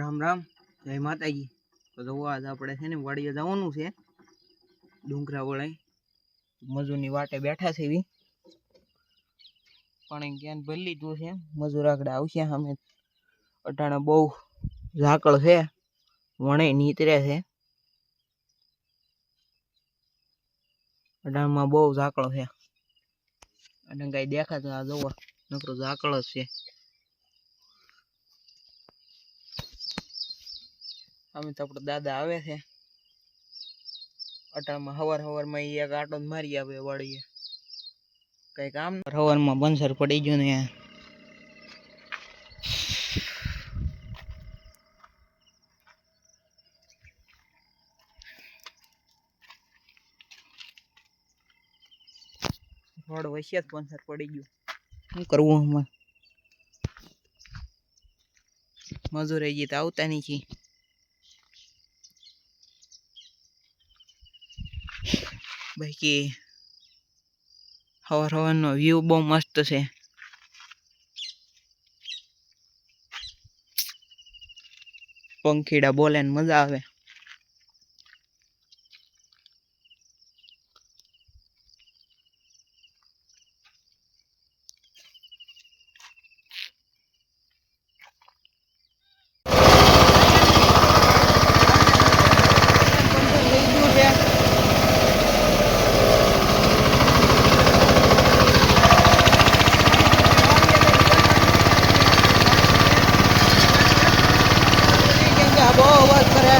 રામ રામ, જય માતાજી. તો જોવો આજ આપણે છે ને વાડીએ જવાનું છે. ડુંગરા વળાઈ. મજૂરની વાટે બેઠા છે એવી પણ ક્યાં ભરી લીધું છે. મજૂર આગળ આવશે સામે. અટાણે બહુ ઝાકળ છે. વણે નીતરે છે. અટાણમાં બહુ ઝાકળ છે. અને કઈ દેખાતો આ જોવો નકરો ઝાકળ જ છે. અમે તો આપણા દાદા આવે છે. અટાણમાં હવાર હવારમાં એ એક આટો મારી આવે વાળીએ. કઈ કામ હવારમાં બંસર પડી ગયો ને વચ્ચે જ બંસર પડી ગયું. શું કરવું આમાં? મજૂર હજી તો આવતા નથી. બાકી હવાર હવારનો વ્યૂ બહુ મસ્ત છે. પંખીડા બોલે ને મજા આવે કેમ કે આ બહુ અવાજ કરે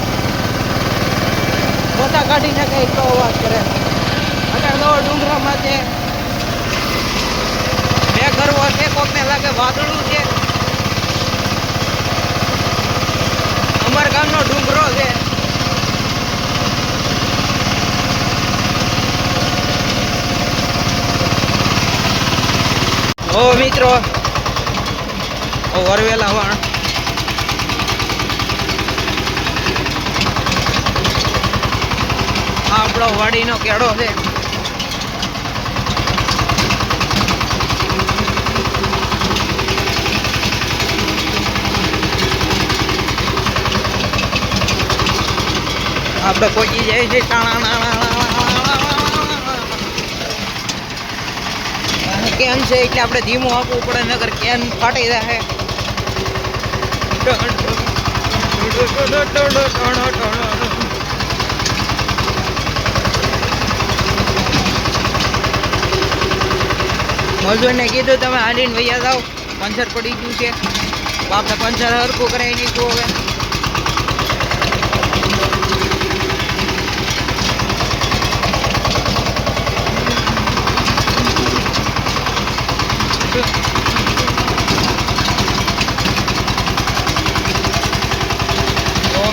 મોટા કાઢી નાખે એટલો અવાજ કરે અત્યારે તો ડુંગરામાં છે બે ગરવો છે કોકને લાગે વાદળું છે. અમારા ગામનો ડુંગરો છે. ઓ મિત્રો. ઓ વરવેલા વાણ. આપણો વાડીનો કેળો છે. પહોંચી જાય છે. કેન છે એટલે આપણે ધીમું આપવું પડે નગર કેન ફાટી જાય મજૂરને કીધું, તમે હાલીને વૈયા જાઓ. પંચર પડી ગયું છે. આપણે પંચર હરખું કરાવી નાખ્યું હવે. તો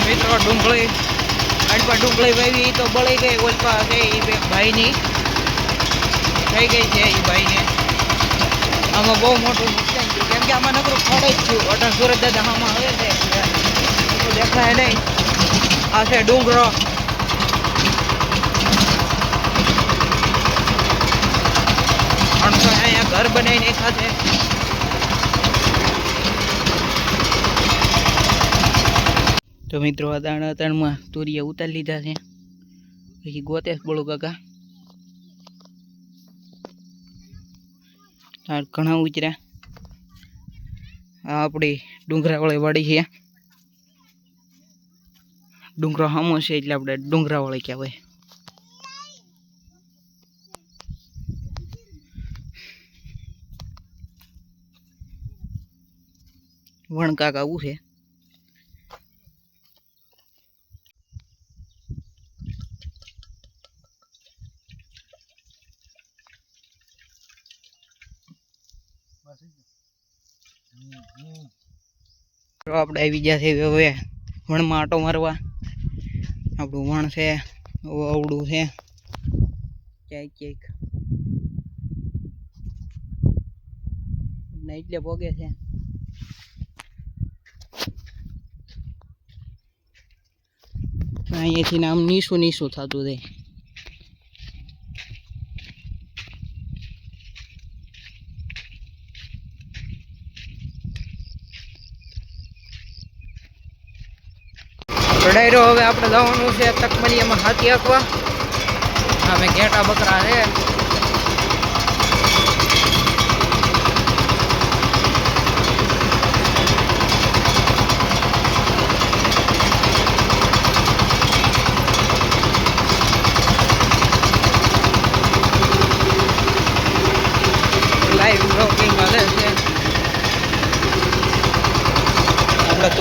મિત્રો, ડુંગળી અડપા ડુંગળી વાવી, તો બળી ગઈ ઓલપા છે એ ભાઈની. થઈ ગઈ છે એ ભાઈને. આમાં બહુ મોટું નુકસાન થયું. કેમ કે આમાં નકરું ફળે જ થયું. અટણ સુરત દાદા આમાં હવે દેખાય નહીં. આ છે ડુંગરો. અણસો અહીંયા ઘર બનાવીને નાખ્યા છે. તો મિત્રો અતાણ ત્રણમાં તુરિયા ઉતારી લીધા છે. પછી ગોતે બોલો કાકા. તાર ઘણા ઉતર્યા. આ આપણી ડુંગરાવાળી વાડી છે. ડુંગરો હામો છે એટલે આપણે ડુંગરાવાળી કહેવાય. વણકાક આવું છે. આપણે આવી ગયા છે હવે વણમાં આટો મારવા. આપણું વણ છે અવડું છે. ક્યાંક ક્યાંક એટલે ભોગે છે. અહીંયાથી આમ નીસું નીસું થતું રહે. ડાયરો હવે આપણે જવાનું છે તકમલિયામાં હાથી આંકવા અમે ઘેટા બકરા છે લાઈવ બ્લોકિંગ હાલે છે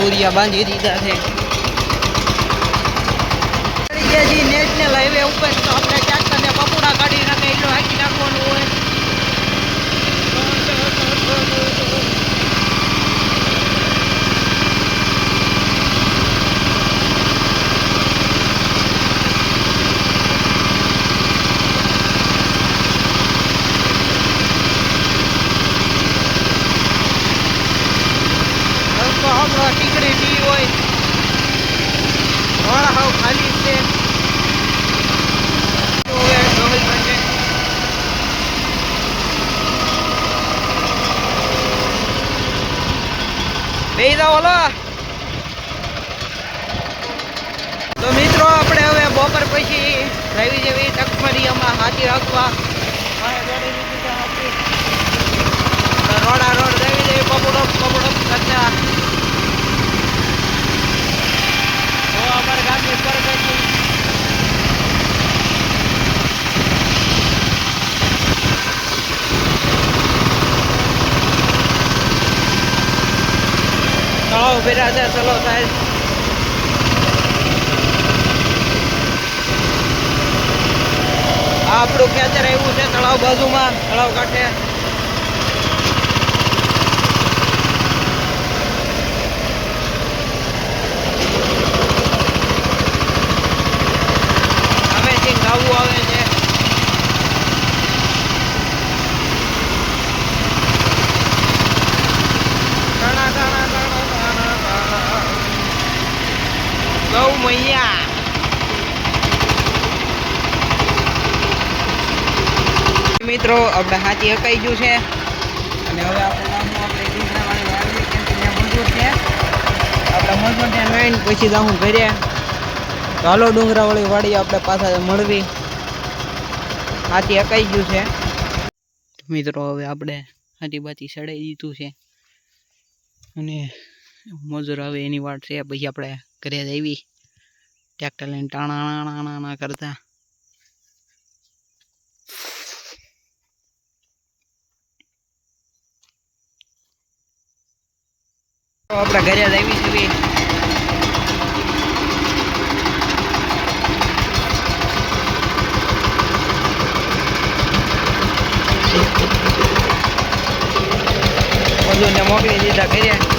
તોરિયા બાંધી દીધા છે. જે નેશનલ હાઈવે ઉપર તો ક્યાંક ને પકોડા કાઢી નાખે એટલું હાકી નાખવાનું હોય રસ્તો આપણો ટીકડી ટી હોય વાળા હાવ ખાલી છે તો હવે ડોહલ બનશે. બેહી જાઓ ઓલો તો મિત્રો આપણે હવે બપોર પછી રવિ જેવી ટકમરિયામાં હાથી રાખવા વાહે દોડી લીધી છે હાથી. તો રોડા રોડ રવિ જેવી પપડો પપડો કરતા તો અમારા ગામની પરગતિ ભર્યા છે ચલો સાહેબ. આપણું ખેતર એવું છે તળાવ બાજુમાં તળાવ કાંઠે અમે જે ગાવું આવે છે ટાણા, ટાણા, ટાણા, ટાણા, ટાણા. ગૌ મૈયા મિત્રો આપણે હાથી હકાઈ ગયું છે. અને હવે આપણે આપણે ત્યાં લઈને, પછી જાઉં ઘરે. હાલો, ડુંગરાવાળી વાડી આપણે પાછા મળવી. હાથી હકાઈ ગયું છે. મિત્રો, હવે આપણે હાથી બાથી સડાઈ દીધું છે. અને મજૂર આવે એની વાટ છે, પછી આપણે ઘરે જ આવી ટ્રેક્ટર લઈને ટાણા કરતા. આપણે ઘરે જ આવી છીએ મજૂરને મોકલી દીધા ઘરે.